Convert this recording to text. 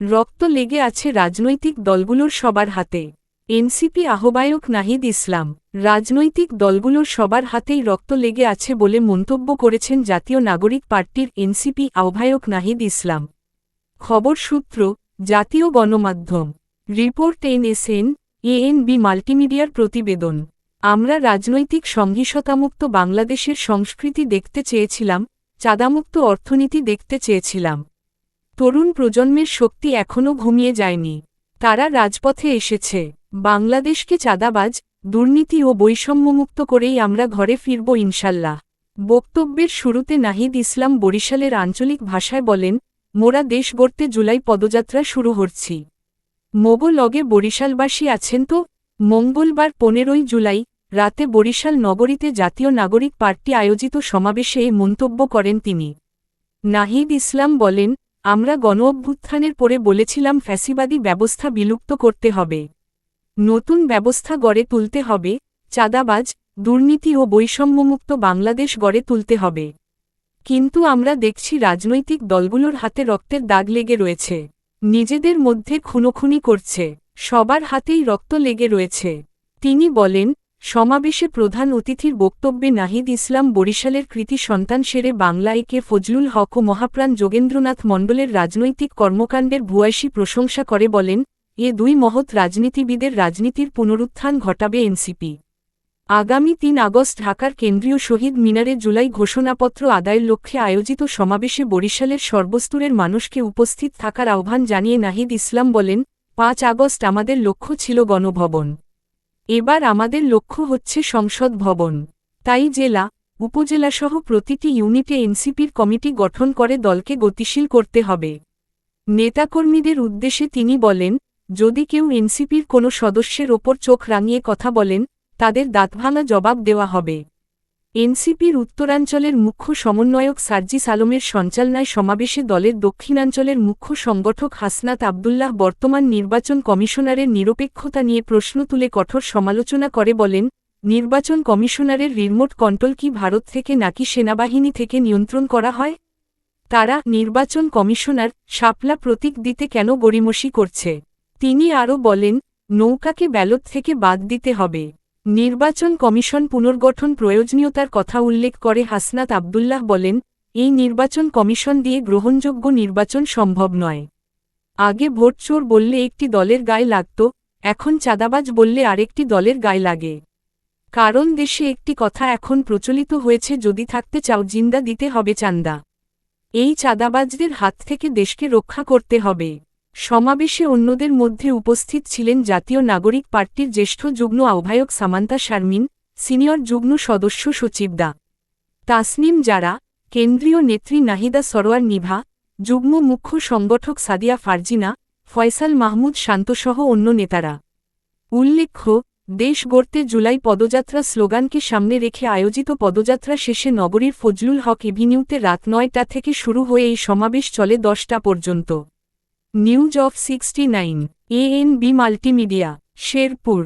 রক্ত লেগে আছে রাজনৈতিক দলগুলোর সবার হাতে। এনসিপি আহ্বায়ক নাহিদ ইসলাম, রাজনৈতিক দলগুলোর সবার হাতেই রক্ত লেগে আছে বলে মন্তব্য করেছেন জাতীয় নাগরিক পার্টির এনসিপি আহ্বায়ক নাহিদ ইসলাম। খবর সূত্র, জাতীয় গণমাধ্যম। রিপোর্ট এনএসএন, এএনবি মাল্টিমিডিয়ার প্রতিবেদন। আমরা রাজনৈতিক সংহিসতামুক্ত বাংলাদেশের সংস্কৃতি দেখতে চেয়েছিলাম, চাঁদামুক্ত অর্থনীতি দেখতে চেয়েছিলাম। তরুণ প্রজন্মের শক্তি এখনও ঘুমিয়ে যায়নি। তারা রাজপথে এসেছে। বাংলাদেশকে চাঁদাবাজ, দুর্নীতি ও বৈষম্যমুক্ত করেই আমরা ঘরে ফিরব ইনশাল্লাহ। বক্তব্যের শুরুতে নাহিদ ইসলাম বরিশালের আঞ্চলিক ভাষায় বলেন, মোরা দেশ গড়তে জুলাই পদযাত্রা শুরু হচ্ছি মোগো লগে বরিশালবাসী আছেন তো? মঙ্গলবার পনেরোই জুলাই, রাতে বরিশাল নগরীতে জাতীয় নাগরিক পার্টি আয়োজিত সমাবেশে মন্তব্য করেন তিনি। নাহিদ ইসলাম বলেন আমরা গণ অভ্যুত্থানের পরে বলেছিলাম ফ্যাসিবাদী ব্যবস্থা বিলুপ্ত করতে হবে। নতুন ব্যবস্থা গড়ে তুলতে হবে, চাঁদাবাজ, দুর্নীতি ও বৈষম্যমুক্ত বাংলাদেশ গড়ে তুলতে হবে। কিন্তু আমরা দেখছি রাজনৈতিক দলগুলোর হাতে রক্তের দাগ লেগে রয়েছে। নিজেদের মধ্যে খুনোখুনি করছে, সবার হাতেই রক্ত লেগে রয়েছে। তিনি বলেন সমাবেশে প্রধান অতিথির বক্তব্যে নাহিদ ইসলাম বরিশালের কৃতি সন্তান সেরে বাংলাইকে ফজলুল হক ও মহাপ্রাণ যোগেন্দ্রনাথ মণ্ডলের রাজনৈতিক কর্মকাণ্ডের ভুয়াসী প্রশংসা করে বলেন, এ দুই মহৎ রাজনীতিবিদের রাজনীতির পুনরুত্থান ঘটাবে এনসিপি। আগামী তিন আগস্ট ঢাকার কেন্দ্রীয় শহীদ মিনারে জুলাই ঘোষণাপত্র আদায়ের লক্ষ্যে আয়োজিত সমাবেশে বরিশালের সর্বস্তরের মানুষকে উপস্থিত থাকার আহ্বান জানিয়ে নাহিদ ইসলাম বলেন, পাঁচ আগস্ট আমাদের লক্ষ্য ছিল গণভবন। এবার আমাদের লক্ষ্য হচ্ছে সংসদ ভবন। তাই জেলা, উপজেলাসহ প্রতিটি ইউনিটে এনসিপির কমিটি গঠন করে দলকে গতিশীল করতে হবে। নেতাকর্মীদের উদ্দেশ্যে তিনি বলেন, যদি কেউ এনসিপির কোনো সদস্যের ওপর চোখ রাঙিয়ে কথা বলেন, তাদের দাঁতভাঙা জবাব দেওয়া হবে। এনসিপির উত্তরাঞ্চলের মুখ্য সমন্বয়ক সার্জিস আলমের সঞ্চালনায় সমাবেশে দলের দক্ষিণাঞ্চলের মুখ্য সংগঠক হাসনাত আবদুল্লাহ বর্তমান নির্বাচন কমিশনারের নিরপেক্ষতা নিয়ে প্রশ্ন তুলে কঠোর সমালোচনা করে বলেন, নির্বাচন কমিশনারের রিমোট কন্ট্রোল কি ভারত থেকে নাকি সেনাবাহিনী থেকে নিয়ন্ত্রণ করা হয়? তারা নির্বাচন কমিশনার শাপলা প্রতীক দিতে কেন গড়িমসি করছে? তিনি আরও বলেন, নৌকাকে ব্যালট থেকে বাদ দিতে হবে। নির্বাচন কমিশন পুনর্গঠন প্রয়োজনীয়তার কথা উল্লেখ করে হাসনাত আবদুল্লাহ বলেন, এই নির্বাচন কমিশন দিয়ে গ্রহণযোগ্য নির্বাচন সম্ভব নয়। আগে ভোট চোর বললে একটি দলের গায়ে লাগত, এখন চাঁদাবাজ বললে আরেকটি দলের গায়ে লাগে। কারণ দেশে একটি কথা এখন প্রচলিত হয়েছে, যদি থাকতে চাও জিন্দা দিতে হবে চান্দা। এই চাঁদাবাজদের হাত থেকে দেশকে রক্ষা করতে হবে। সমাবেশে অন্যদের মধ্যে উপস্থিত ছিলেন জাতীয় নাগরিক পার্টির জ্যেষ্ঠ যুগ্ম আহ্বায়ক সামান্তা শারমিন, সিনিয়র যুগ্ম সদস্য সচিব দা তাসনিম যারা কেন্দ্রীয় নেত্রী নাহিদা সরোয়ার নিভা, যুগ্ম মুখ্য সংগঠক সাদিয়া ফারজিনা, ফয়সাল মাহমুদ শান্তসহ অন্য নেতারা। উল্লেখ্য, দেশ গড়তে জুলাই পদযাত্রা স্লোগানকে সামনে রেখে আয়োজিত পদযাত্রা শেষে নগরীর ফজলুল হক এভিনিউতে রাত নয়টা থেকে শুরু হয়ে এই সমাবেশ চলে দশটা পর্যন্ত। News of sixty nine ANB multimedia Sherpur